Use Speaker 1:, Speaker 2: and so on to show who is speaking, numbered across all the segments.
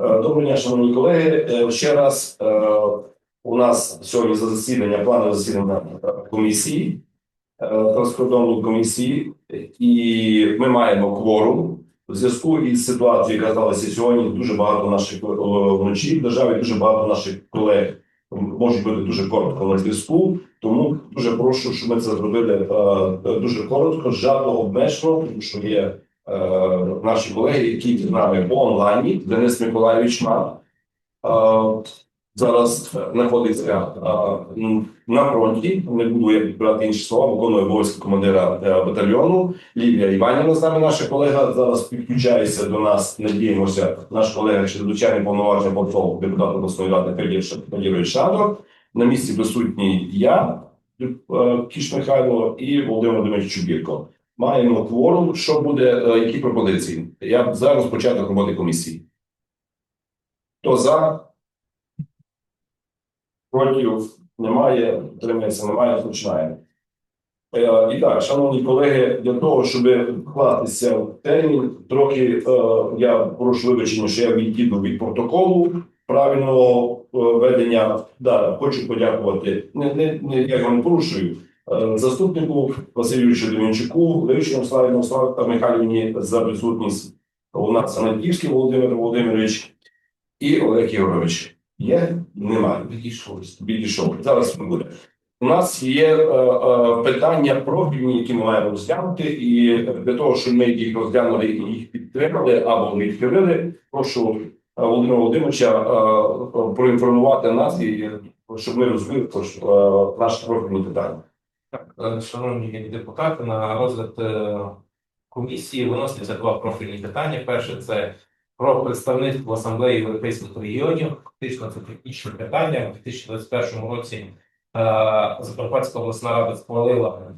Speaker 1: Е, Доброго дня, шановні колеги. Е, Ще раз е, у нас сьогодні за засідання, планове засідання комісії, транскордонної комісії, і ми маємо кворум. У зв'язку із ситуацією, яка сталася сьогодні, дуже багато наших вночі в державі, дуже багато наших колег можуть бути дуже коротко на зв'язку. Тому дуже прошу, щоб ми це зробили дуже коротко, зжато обмежено, тому що є наші колеги, які з нами по онлайні. Денис Миколайович Ман е, зараз знаходиться е, на фронті. Не буду я підбирати інші слова, виконує обов'язки командира е, батальйону. Лілія Іванівна з нами, наша колега, зараз підключається до нас. Надіємося, наш колега чрезвичайний повноважний полковник, депутат обласної ради Федір Шадор. На місці присутній я, е, Кіш Михайло і Володимир Володимирович Чубірко. Маємо кворум. Що буде, е, які пропозиції? Я зараз початок роботи комісії. Хто за? Проти немає, утримується, немає, починаємо. Е, І так, шановні колеги, для того, щоб вкластися в термін, трохи е, я прошу вибачення, що я відійду від протоколу правильного е, ведення. Да, хочу подякувати. Не, не, не я його не порушую. Е, Заступнику Василю Демінчуку, Левичному Славі Мирославі Михайлівні за присутність у нас Анатівський Володимир Володимирович і Олег Єгорович. Є? Немає. Відійшов. Відійшов. Зараз не буде. У нас є е, е, питання профільні, які ми маємо розглянути, і для того, щоб ми їх розглянули і їх підтримали або не відхилили, прошу е, Володимира Володимировича е, е, проінформувати нас і щоб ми розуміли е, наші профільні питання.
Speaker 2: Так, е, шановні депутати, на розгляд е, комісії виносяться два профільні питання. Перше це про представництво асамблеї європейських регіонів. Фактично це технічне питання. У 2021 році е, Закарпатська обласна рада схвалила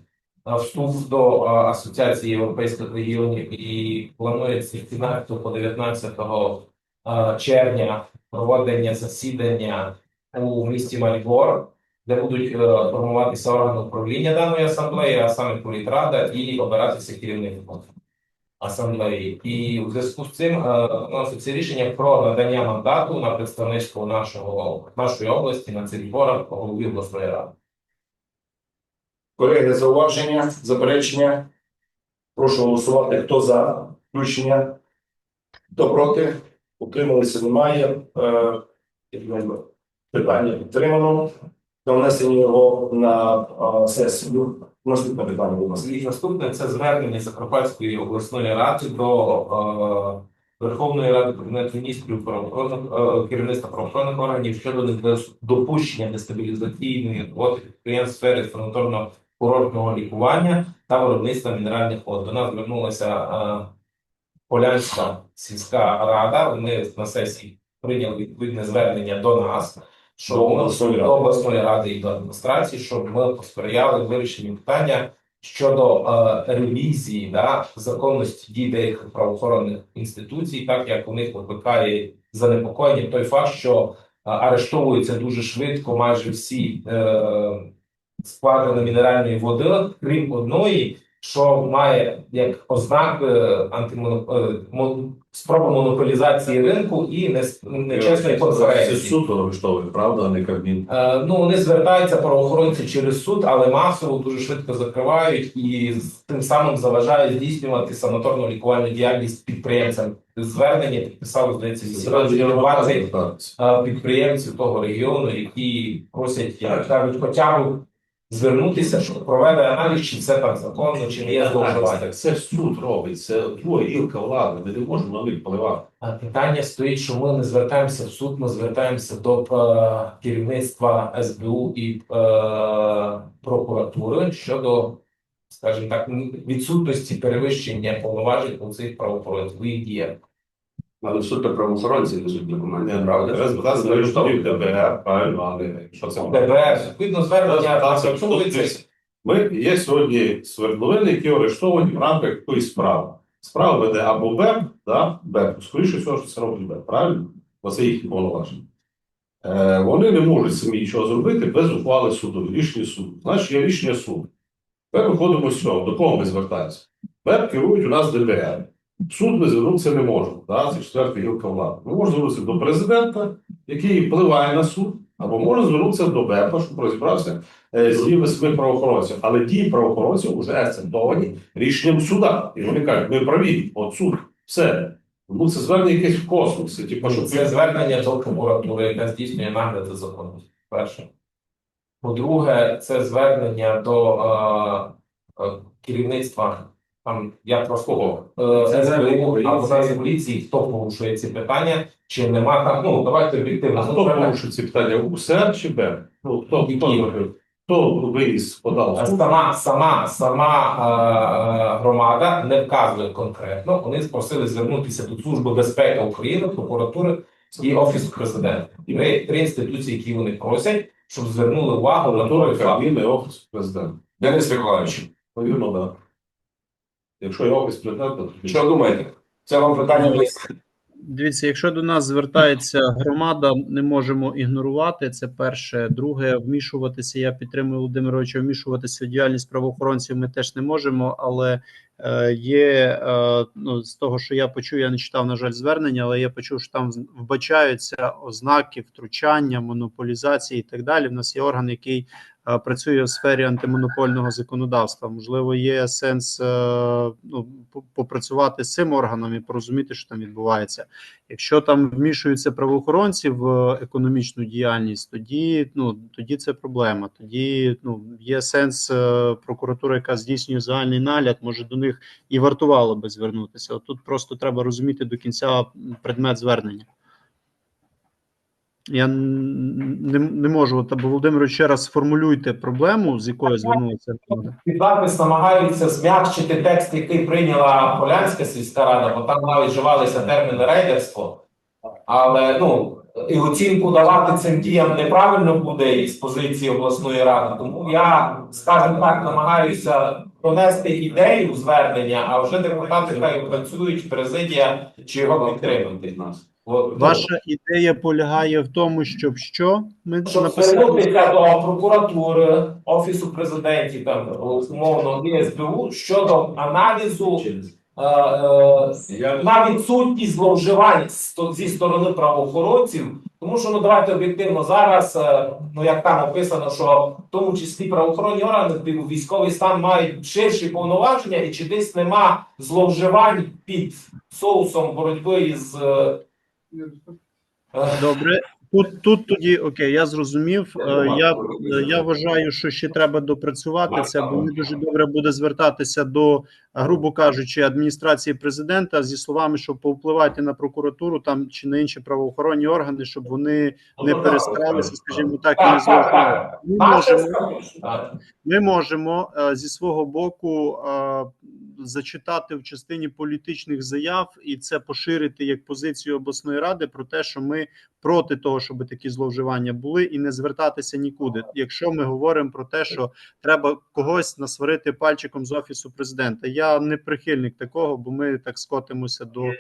Speaker 2: вступ до асоціації європейських регіонів і планується з 15 по 19 е, червня проведення засідання у місті Марібор де будуть е, формуватися органи управління даної асамблеї, а саме політрада, і обиратися керівником асамблеї. І у зв'язку з цим е, вноситься рішення про надання мандату на представництво нашого нашої області на цих зборах по голові обласної ради.
Speaker 1: Колеги, зауваження, заперечення. Прошу голосувати. Хто за включення? Хто проти? Утрималися немає. Е, Питання підтримано. До внесення його на сесію. Наступне питання, будь ласка.
Speaker 2: І наступне це звернення Закарпатської обласної ради до Верховної Ради Кабінету міністрів правоохоронних керівництва правоохоронних органів щодо допущення дестабілізаційної роботи підприємств в сфері санаторно курортного лікування та виробництва мінеральних вод. До нас звернулася Полянська сільська рада. Ми на сесії прийняли відповідне звернення до нас. Що ми- до обласної ради і до адміністрації, щоб ми посприяли вирішенню питання щодо е, ревізії да, законності дій деяких правоохоронних інституцій, так як у них викликає занепокоєння той факт, що е, арештовуються дуже швидко майже всі е, склади мінеральної води, крім одної, що має як ознак е, антимоно... е, спроба монополізації ринку і нечесної
Speaker 3: Це суд арештовує, правда, а не Кабмін.
Speaker 2: Е, Ну, вони звертаються правоохоронці через суд, але масово дуже швидко закривають і тим самим заважають здійснювати санаторно лікувальну діяльність підприємцям. Звернення підписали здається 18 20 е, підприємців того регіону, які просять, як кажуть, хоча б звернутися, щоб провели аналіз, чи це так законно, чи не є зловживання.
Speaker 3: Це ж суд робить, це твоя гілка влади, ми не можемо на них поливати.
Speaker 2: А Питання стоїть, що ми не звертаємося в суд, ми звертаємося до е, керівництва СБУ і е, прокуратури щодо, скажімо так, відсутності перевищення повноважень у цих правоохоронців діях.
Speaker 4: Але суд та правоохоронці несуть документи,
Speaker 3: Не,
Speaker 4: правда?
Speaker 3: ДБР, правильно, але що це?
Speaker 2: ДБР, відповідно, звернення.
Speaker 3: Ми є сьогодні свердловини, які арештовані в рамках якоїсь справи. Справа веде або БЕП, да? БЕП, скоріше всього, що це робить БЕП, правильно? Бо це їхні повноваження. Е, вони не можуть самі нічого зробити без ухвали суду, рішення суду. Значить, є рішення суду. Ми виходимо з цього, до кого ми звертаємося? БЕП керують у нас ДБР. В суд ми звернутися не можемо. Да? Це четверта гілка влади. Ми можемо звернутися до президента, який впливає на суд, або можемо звернутися до БЕПа, щоб розібрався е, з діями своїх правоохоронців. Але дії правоохоронців вже акцентовані рішенням суда. І вони кажуть, ми праві, от суд, все. Ну, це звернення якесь в космосі. Типу, що
Speaker 2: Це звернення до прокуратури, яка здійснює нагляд за законністю. Перше. По-друге, це звернення до е, е, керівництва. Там я просто е,
Speaker 4: Це поліції.
Speaker 2: хто порушує ці питання, чи нема там. Ну давайте об'єктивно.
Speaker 3: А хто порушив ці питання? УСР чи БЕП? Ну, хто, хто, виніс, подав?
Speaker 2: Сама сама сама е, е, громада не вказує конкретно. Вони спросили звернутися до Служби безпеки України, прокуратури і офісу президента. І три, три інституції, які вони просять, щоб звернули увагу на той факт.
Speaker 3: Офіс президента.
Speaker 1: Денис Миколаївич,
Speaker 3: Повірно, так. Якщо є Офіс президента, то
Speaker 1: що думаєте? Це вам питання.
Speaker 5: Дивіться, якщо до нас звертається громада, не можемо ігнорувати. Це перше. Друге, вмішуватися. Я підтримую Володимировича, вмішуватися в діяльність правоохоронців. Ми теж не можемо, але е, є е, ну з того, що я почув, я не читав на жаль звернення, але я почув, що там вбачаються ознаки втручання, монополізації і так далі. В нас є орган, який працює у сфері антимонопольного законодавства. Можливо, є сенс е, ну, попрацювати з цим органом і порозуміти, що там відбувається. Якщо там вмішуються правоохоронці в економічну діяльність, тоді ну тоді це проблема. Тоді ну є сенс е, прокуратура, яка здійснює загальний нагляд, може до них і вартувало би звернутися. От тут просто треба розуміти до кінця предмет звернення. Я не, не можу, та бо Володимир, ще раз сформулюйте проблему, з якою звернулися. громада.
Speaker 2: Під намагаються зм'якшити текст, який прийняла Полянська сільська рада, бо там навіть вживалися терміни рейдерство. Але ну і оцінку давати цим діям неправильно буде із позиції обласної ради. Тому я, скажімо так, намагаюся донести ідею звернення, а вже депутати хай працюють, президія чи його підтримати. От, ну,
Speaker 5: Ваша ідея полягає в тому, щоб що ми
Speaker 2: щоб
Speaker 5: написали.
Speaker 2: звернутися до прокуратури, офісу президентів, там умовно і щодо аналізу е, е, на відсутність зловживань зі сторони правоохоронців. Тому що ну давайте об'єктивно зараз, е, ну як там описано, що в тому числі правоохоронні органи типу, військовий стан мають ширші повноваження, і чи десь нема зловживань під соусом боротьби із е,
Speaker 5: Добре, тут, тут тоді окей, я зрозумів. Е, Я, я вважаю, що ще треба допрацювати це, бо не дуже добре буде звертатися до, грубо кажучи, адміністрації президента зі словами, що повпливайте на прокуратуру там чи на інші правоохоронні органи, щоб вони не перестаралися, скажімо так, і не
Speaker 2: так.
Speaker 5: Ми можемо, ми можемо е, зі свого боку е, зачитати в частині політичних заяв і це поширити як позицію обласної ради про те, що ми проти того, щоб такі зловживання були, і не звертатися нікуди. Якщо ми говоримо про те, що треба когось насварити пальчиком з офісу президента, я не прихильник такого, бо ми так скотимося до е,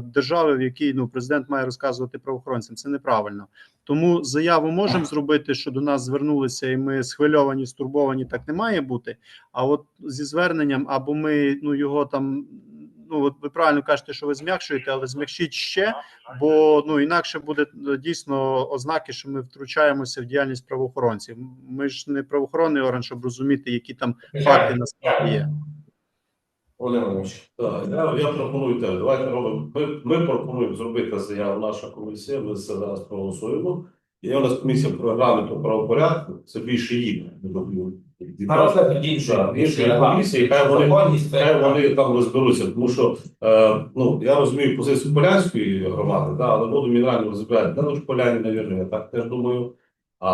Speaker 5: держави, в якій ну президент має розказувати правоохоронцям. Це неправильно. Тому заяву можемо зробити, що до нас звернулися, і ми схвильовані, стурбовані. Так не має бути. А от зі зверненням, або ми ну його там. Ну, от ви правильно кажете, що ви зм'якшуєте, але зм'якшіть ще, бо ну інакше буде е, дійсно ознаки, що ми втручаємося в діяльність правоохоронців. Ми ж не правоохоронний орган, щоб розуміти, які там факти насправді є.
Speaker 1: Володимир
Speaker 3: Так, я, я пропоную те. Давайте робимо. Ми, ми пропонуємо зробити заяву. Наша комісія. Ми зараз проголосуємо. Є у нас комісія по регламенту правопорядку. Це більше їх.
Speaker 2: Іншої
Speaker 3: комісії, хай вони- Хай вони там розберуться, тому що е, ну я розумію позицію полянської громади, да, але воду мінеральну розбирають на ж поляні, навірно, я так теж думаю. А,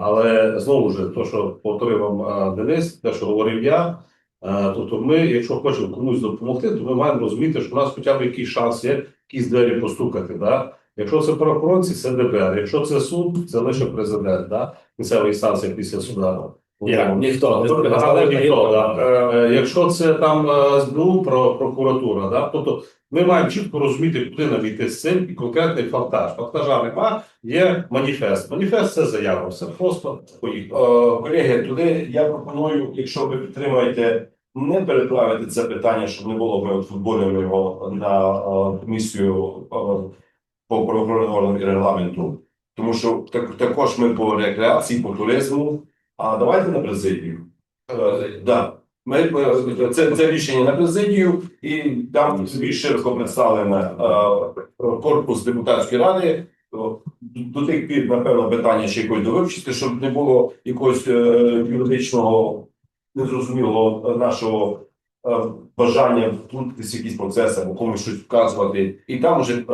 Speaker 3: але знову ж, то, що повторив вам е, Денис, те, що говорив я. Е, тобто, ми, якщо хочемо комусь допомогти, то ми маємо розуміти, що у нас хоча б якийсь шанс є, якісь двері постукати. Да? Якщо це правоохоронці, це ДБР. Якщо це суд, це лише президент, да? кінцева інстанція після суда.
Speaker 4: Я, ніхто.
Speaker 3: Але ніхто, да. Е, Якщо це там е, СБУ про прокуратура, да, тобто ми маємо чітко розуміти, куди нам йти з цим і конкретний фактаж. Фактажа нема, є маніфест. Маніфест це заява. Все просто поїхали.
Speaker 1: Е, Колеги, туди я пропоную, якщо ви підтримуєте не переправити це питання, щоб не було ми футболюємо його на комісію е, по правоохоронному регламенту. Тому що так, також ми по рекреації, по туризму. А давайте на президію. Е, да. Ми, ми- це, це рішення на президію, і там широко представлене е, корпус депутатської ради. До тих пір, напевно, питання ще якось довивчити, щоб не було якогось е, юридичного незрозумілого нашого е, бажання втрутитися в якісь процеси або комусь щось вказувати. І там вже е,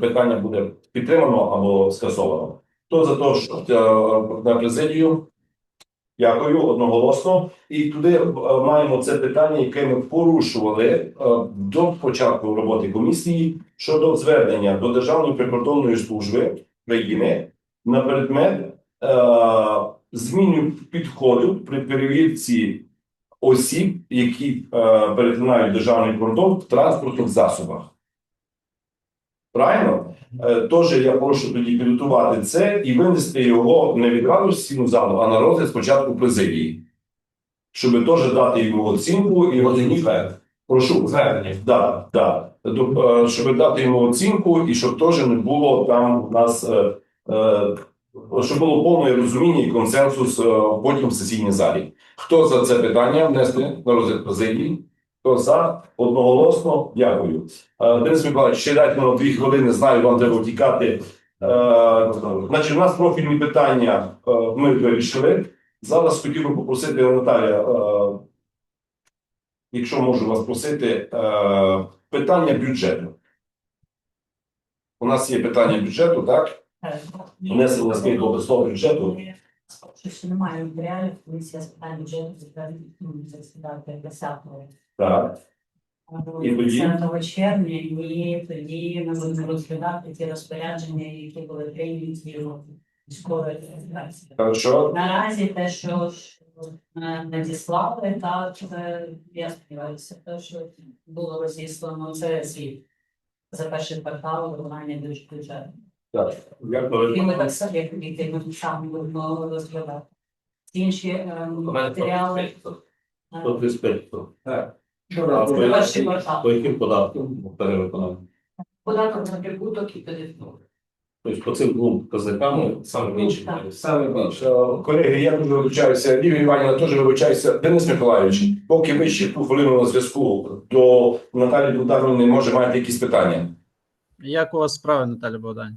Speaker 1: питання буде підтримано або скасовано. Хто за те, що е, на президію? Дякую одноголосно. І туди е, маємо це питання, яке ми порушували е, до початку роботи комісії щодо звернення до Державної прикордонної служби країни на предмет е, зміни підходу при перевірці осіб, які е, перетинають державний кордон в транспортних засобах. Правильно? Е, Тож я прошу тоді підготувати це і винести його не відразу в стіну залу, а на розгляд спочатку президії. Щоб теж дати йому оцінку і оцінити. Прошу.
Speaker 2: Звернення.
Speaker 1: Да, да. Тобто, е, щоб дати йому оцінку, і щоб теж не було там у нас, е, е, щоб було повне розуміння і консенсус е, потім в сесійній залі. Хто за це питання внести на розгляд президії? Хто за? Одноголосно? Дякую. Е, Денис Миколаївич, ще дайте нам дві хвилини, знаю, вам треба втікати. Е, Значить, у нас профільні питання ми вирішили. Зараз хотів би попросити Наталя, е, якщо можу вас просити, питання бюджету. У нас є питання бюджету, так? Внесення змін до обласного бюджету.
Speaker 6: Що ще немає матеріалів, комісія з питань бюджету засідати 10
Speaker 1: Так. І тоді?
Speaker 6: 10 червня, і тоді ми будемо розглядати ті розпорядження, які були прийняті військової адміністрації.
Speaker 1: Хорошо.
Speaker 6: Наразі те, що е, надіслали, так я сподіваюся, те, що було розіслано, це звіт за перший квартал виконання бюджету.
Speaker 1: Так.
Speaker 3: Дякую.
Speaker 6: І ми так само, як і ми саме будемо розглядати. Інші е, матеріали. е,
Speaker 3: 135.
Speaker 2: Так.
Speaker 3: А
Speaker 6: Це
Speaker 3: по-
Speaker 6: перший квартал.
Speaker 3: По яким податкам перевиконання?
Speaker 6: Податок на прибуток і податок.
Speaker 3: Тобто по цим двом показникам
Speaker 2: Ну, саме більше.
Speaker 6: Так.
Speaker 2: Саме більше.
Speaker 1: Е, Колеги, я дуже вибачаюся. Лівія Іванівна теж вибачаюся. Денис Миколайович, поки ви ще хвилину на зв'язку, до Наталі Богданівни може маєте якісь питання.
Speaker 5: Як у вас справи, Наталя Богдан?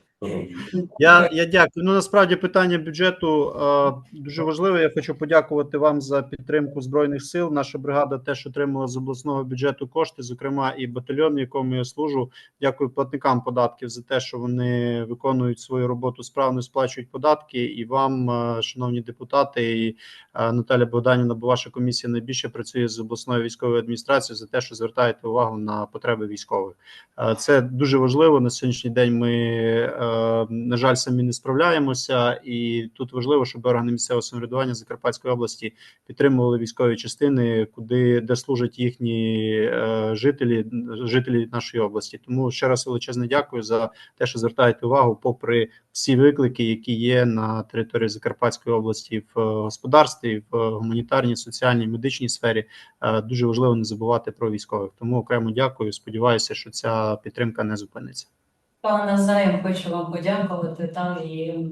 Speaker 5: Я, я дякую. Ну насправді питання бюджету е, дуже важливе. Я хочу подякувати вам за підтримку збройних сил. Наша бригада теж отримала з обласного бюджету кошти, зокрема і батальйон, в якому я служу. Дякую платникам податків за те, що вони виконують свою роботу справно, сплачують податки. І вам, е, шановні депутати, і е, Наталя Богданівна, бо ваша комісія найбільше працює з обласною військовою адміністрацією за те, що звертаєте увагу на потреби військових. Е, Це дуже важливо на сьогоднішній день. Ми е, на жаль самі не справляємося, і тут важливо, щоб органи місцевого самоврядування Закарпатської області підтримували військові частини, куди де служать їхні е, жителі, жителі нашої області. Тому ще раз величезне дякую за те, що звертаєте увагу, попри всі виклики, які є на території Закарпатської області в е, господарстві, в гуманітарній, соціальній, медичній сфері. Е, Дуже важливо не забувати про військових. Тому окремо дякую. Сподіваюся, що ця підтримка не зупиниться.
Speaker 6: Пане Назаєм, хочу вам подякувати та і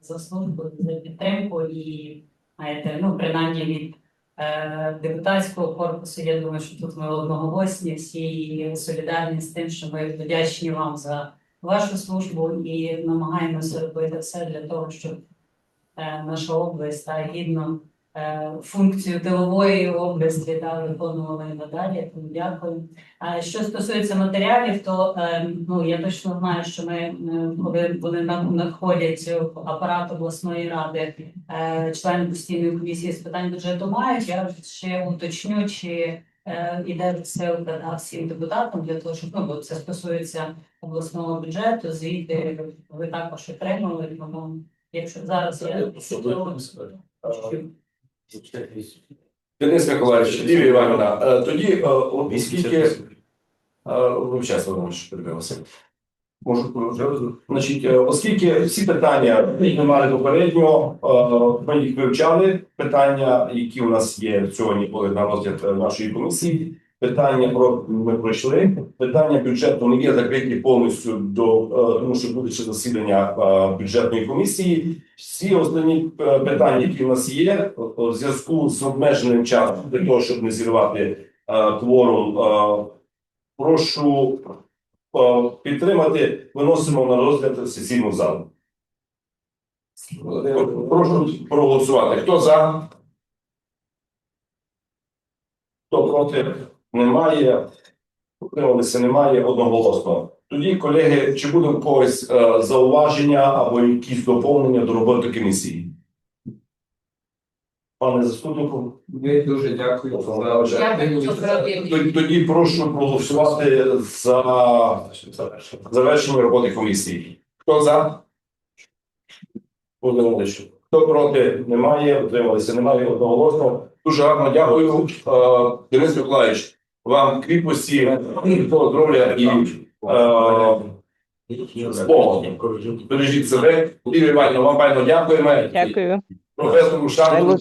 Speaker 6: за службу, за підтримку і знаєте, ну принаймні від е, депутатського корпусу. Я думаю, що тут ми одноголосні всі солідарні з тим, що ми вдячні вам за вашу службу і намагаємося робити все для того, щоб е, наша область та гідно функцію тилової області та виконувала і надалі. Тому дякую. А що стосується матеріалів, то е, ну я точно знаю, що ми е, коли вони нам надходять в апарат обласної ради, е, члени постійної комісії з питань бюджету мають. Я ще уточню, чи е, іде все да, всім депутатам для того, щоб ну бо це стосується обласного бюджету. Звіти ви також отримали. Тому якщо зараз я
Speaker 1: Денис Миколаївич, Лівія Іванівна, е, тоді, от оскільки Е, Вибачайте, Володимир, що перебивався. Можу вже значить, е, оскільки всі питання які ми мали попередньо, е, ми їх вивчали. Питання, які у нас є сьогодні, були на розгляд е, нашої комісії. Питання про ми пройшли. Питання бюджету не є закриті повністю до е, тому, що буде ще засідання е, бюджетної комісії. Всі основні е, питання, які в нас є, в зв'язку з обмеженим часом для того, щоб не зірвати кворум. е, Прошу підтримати, виносимо на розгляд сесійну залу. Прошу проголосувати. Хто за? Хто проти? Немає. Утрималися немає одноголосно. Тоді, колеги, чи буде у когось е, зауваження або якісь доповнення до роботи комісії? Пане заступнику,
Speaker 4: Ми дуже дякую за
Speaker 1: тоді, тоді прошу проголосувати за завершення роботи комісії. Хто за? Хто проти? Немає. Утрималися. Немає одноголосно. Дуже гарно дякую. Е, Денис Миколаївич, вам кріпості, здоров'я і е, з Богом. Бережіть себе. Лілія Івановна, вам пайно дякуємо.
Speaker 7: Дякую.
Speaker 1: Професору Шану.